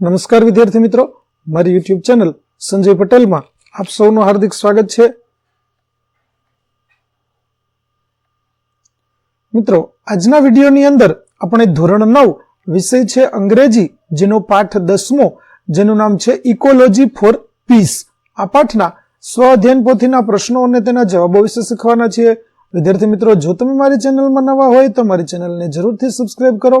નમસ્કાર વિદ્યાર્થી મિત્રો. મારી યુટ્યુબ ચેનલ સંજય પટેલમાં આપ સૌનું હાર્દિક સ્વાગત છે. મિત્રો, આજના વિડીયોની અંદર આપણે ધોરણ નવ વિષય છે અંગ્રેજી, જેનો પાઠ દસમો, જેનું નામ છે ઇકોલોજી ફોર પીસ આ પાઠના સ્વ અધ્યયન પોથીના પ્રશ્નો અને તેના જવાબો વિશે શીખવાના છીએ. વિદ્યાર્થી મિત્રો, જો તમે મારી ચેનલમાં નવા હોય તો મારી ચેનલને જરૂરથી સબસ્ક્રાઇબ કરો.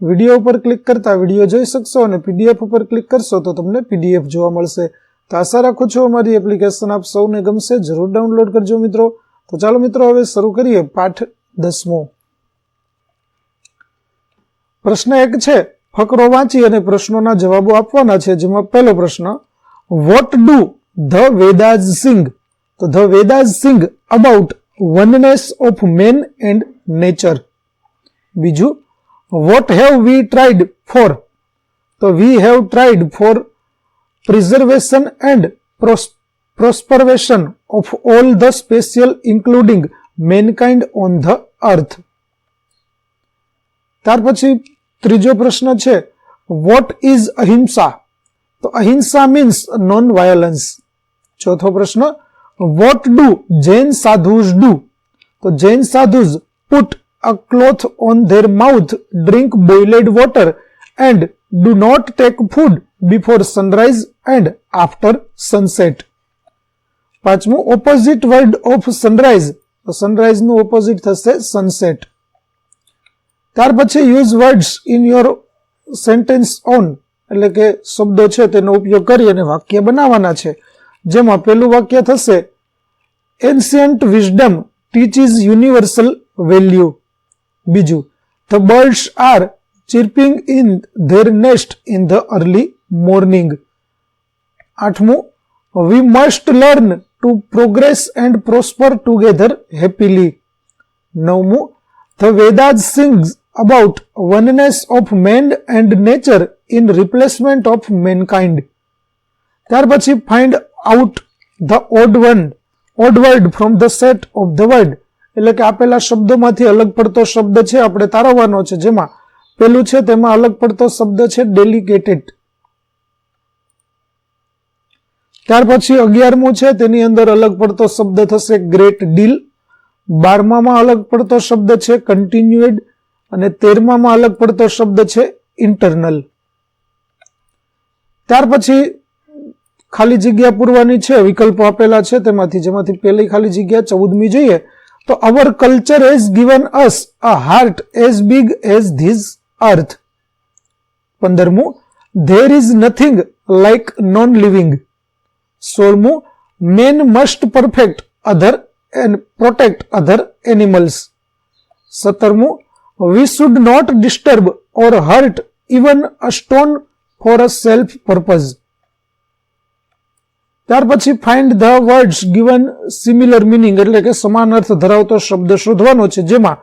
વીડિયો ઉપર ક્લિક કરતા વીડિયો જોઈ શકશો અને પીડીએફ ઉપર ક્લિક કરશો તો તમને પીડીએફ જોવા મળશે. તો આશા રાખું છું અમારી એપ્લિકેશન આપ સૌને ગમશે. જરૂર ડાઉનલોડ કરજો મિત્રો. તો ચાલો મિત્રો, હવે શરૂ કરીએ પાઠ દસમો. પ્રશ્ન એક છે, ફકરો વાંચી અને પ્રશ્નોના જવાબો આપવાના છે. જેમાં પહેલો પ્રશ્ન what do the Vedas sing તો the Vedas sing about oneness of man and nature બીજું have we tried for so we have tried for preservation and pros- prosperity of all the special including mankind on the earth ત્યાર પછી ત્રીજો પ્રશ્ન છે what is અહિંસા તો અહિંસા means non violence ચોથો પ્રશ્ન what do Jain sadhus do તો Jain sadhus put a cloth on their mouth, drink boiled water, and do not take food before sunrise and after sunset. પાંચમું opposite word of sunrise તો સનરાઈઝનું opposite થશે sunset ત્યાર પછી use words in your sentence own એટલે કે શબ્દો છે તેનો ઉપયોગ કરી અને વાક્ય બનાવવાના છે. જેમાં પેલું વાક્ય થશે ancient wisdom teach is universal value બીજું the birds are chirping in their nest in the early morning આઠમું we must learn to progress and prosper together happily નવમું the Vedas sings about oneness of man and nature in replacement of mankind ત્યાર પછી find out the odd one odd word from the set of the word એટલે કે આપેલા શબ્દોમાંથી અલગ પડતો શબ્દ છે, આપણે તારવવાનો છે. જેમાં પેલું છે, તેમાં અલગ પડતો શબ્દ છે, ડેલિકેટેડ. ત્યાર પછી અગિયારમું છે, તેની અંદર અલગ પડતો શબ્દ થશે, ગ્રેટ ડીલ. બારમામાં અલગ પડતો શબ્દ છે, કન્ટિન્યુએડ. અને તેરમામાં અલગ પડતો શબ્દ છે, ઇન્ટરનલ. ત્યાર પછી ખાલી જગ્યા પૂરવાની છે, વિકલ્પો આપેલા છે, તેમાંથી જેમાંથી પહેલી ખાલી જગ્યા ચૌદમી જોઈએ તો our culture has given us a heart as big as these earth પંદરમું there is nothing like non living સોળમું man must perfect other and protect other animals સત્તરમું we should not disturb or hurt even a stone for a self purpose ત્યાર પછી find the words given similar meaning એટલે કે સમાન અર્થ ધરાવતો શબ્દ શોધવાનો છે, જેમાં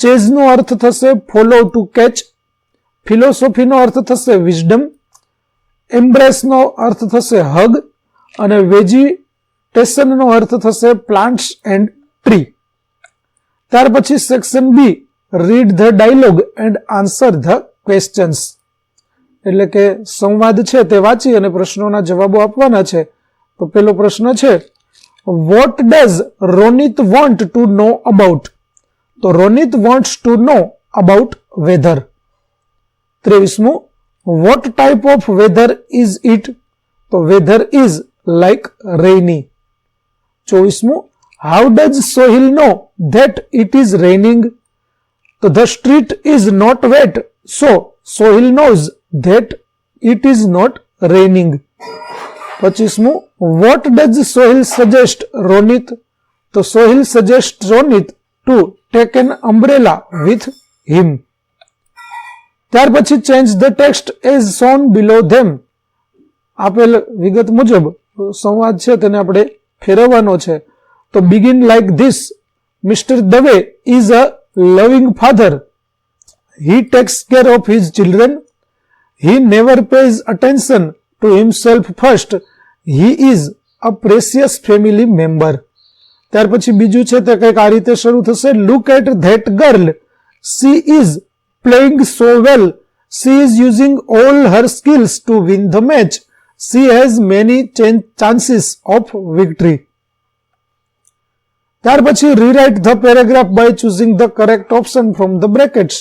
ચેઝનો અર્થ થશે ફોલો ટુ કેચ ફિલોસોફીનો અર્થ થશે વિઝડમ એમ્બ્રેસનો અર્થ થશે હગ અને વેજીટેશનનો અર્થ થશે પ્લાન્ટ્સ એન્ડ ટ્રી ત્યાર પછી section B read the dialogue and answer the questions એટલે કે સંવાદ છે તે વાંચી અને પ્રશ્નોના જવાબો આપવાના છે. તો પેલો પ્રશ્ન છે what does Ronit want to know about તો Ronit wants to know about weather ત્રેવીસમું what type of weather is it તો weather is like rainy ચોવીસમું how does Sohil know that it is raining તો the street is not wet so Sohil knows that it is not raining પચીસમું what does Sohil suggest Ronit? તો Sohil suggest Ronit to take an umbrella with him ત્યાર પછી change the text as shown below them આપેલ વિગત મુજબ સંવાદ છે, તેને આપણે ફેરવવાનો છે. તો begin like this mister Dave is a loving father he takes care of his children he never pays attention to himself first he is a precious family member ત્યાર પછી બીજું છે તે કંઈક આ રીતે શરૂ થશે. Look at that girl she is playing so well she is using all her skills to win the match she has many chances of victory ત્યાર પછી rewrite the paragraph by choosing the correct option from the brackets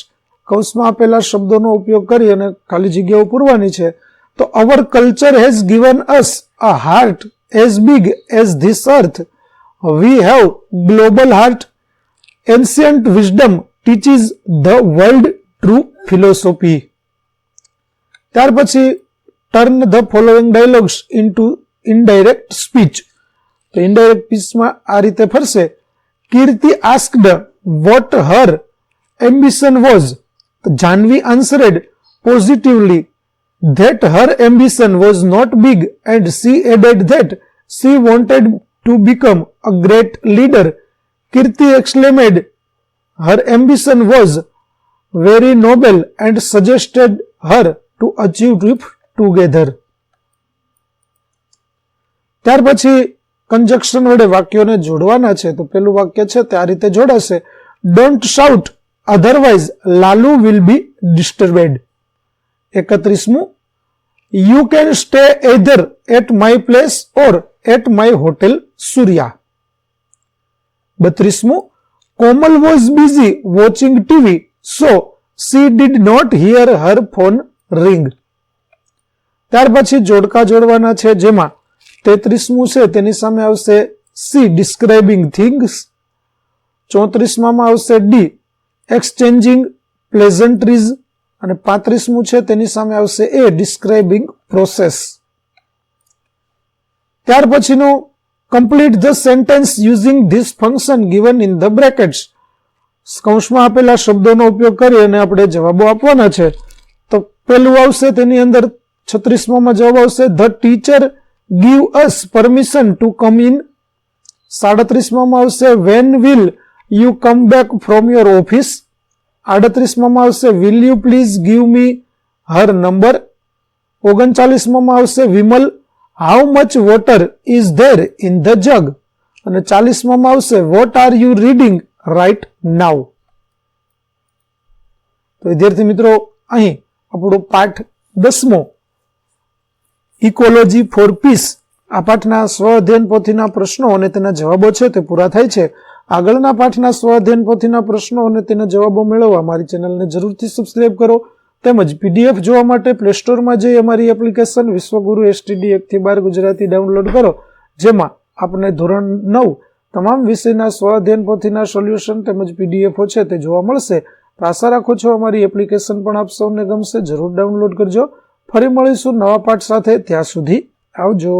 કૌંસમાં આપેલા શબ્દોનો ઉપયોગ કરી અને ખાલી જગ્યાઓ પૂરવાની છે. તો our culture has given us a heart as big as this earth we have global heart ancient wisdom teaches the world true philosophy ત્યાર પછી turn the following dialogues into indirect speech તો ઇનડાયરેક્ટ સ્પીચમાં આ રીતે ફરશે. Kirti asked what her ambition was Janvi answered positively that her ambition was not big and she added that she wanted to become a great leader. Kirti exclaimed her ambition was very noble and suggested her to achieve it together. ત્યાર પછી conjunction વડે વાક્યોને જોડવાના છે તો પેલું વાક્ય છે તે આ રીતે જોડાશે don't shout otherwise Lalu will be disturbed એકત્રીસમું. You can stay either at my place or at my hotel Surya બત્રીસમું. Komal was busy watching TV so she did not hear her phone ring ત્યાર પછી જોડકા જોડવાના છે જેમાં તેત્રીસમું છે, તેની સામે આવશે સી ડિસ્ક્રાઇબિંગ થિંગ્સ ચોત્રીસમાં આવશે ડી એક્સચેન્જિંગ પ્લેઝન્ટ્રીઝ અને પાંત્રીસમું છે, તેની સામે આવશે એ ડિસ્ક્રાઇબિંગ પ્રોસેસ ત્યાર પછીનું complete the sentence using this function given in the brackets કૌંસમાં આપેલા શબ્દોનો ઉપયોગ કરી અને આપણે જવાબો આપવાના છે. તો પહેલું આવશે, તેની અંદર છત્રીસમાં જવાબ આવશે the teacher give us permission to come in સાડત્રીસમાં આવશે when will you come back from your office આડત્રીસમાં આવશે will you please give me her number ઓગણચાલીસમાં આવશે Vimal how much water is there in the jug અને ચાલીસમાં આવશે what are you reading right now તો વિદ્યાર્થી મિત્રો, અહીં આપણો પાઠ દસમો ઇકોલોજી ફોર પીસ આ પાઠના સ્વ અધ્યયન પોથીના પ્રશ્નો અને તેના જવાબો છે તે પૂરા થાય છે. આગળના પાઠના સ્વ અધ્યયન પોથીના પ્રશ્નો અને તેના જવાબો મેળવવા મારી ચેનલને જરૂરથી સબસ્ક્રાઇબ કરો તેમજ પીડીએફ જોવા માટે પ્લે સ્ટોરમાં જઈ અમારી એપ્લિકેશન વિશ્વગુરુ એસટીડી એકથી બાર ગુજરાતી ડાઉનલોડ કરો, જેમાં આપને ધોરણ નવ તમામ વિષયના સ્વ અધ્યયન પોથીના સોલ્યુશન તેમજ પીડીએફો છે તે જોવા મળશે. તો આશા રાખો છો અમારી એપ્લિકેશન પણ આપ સૌને ગમશે. જરૂર ડાઉનલોડ કરજો. ફરી મળીશું નવા પાઠ સાથે. ત્યાં સુધી આવજો.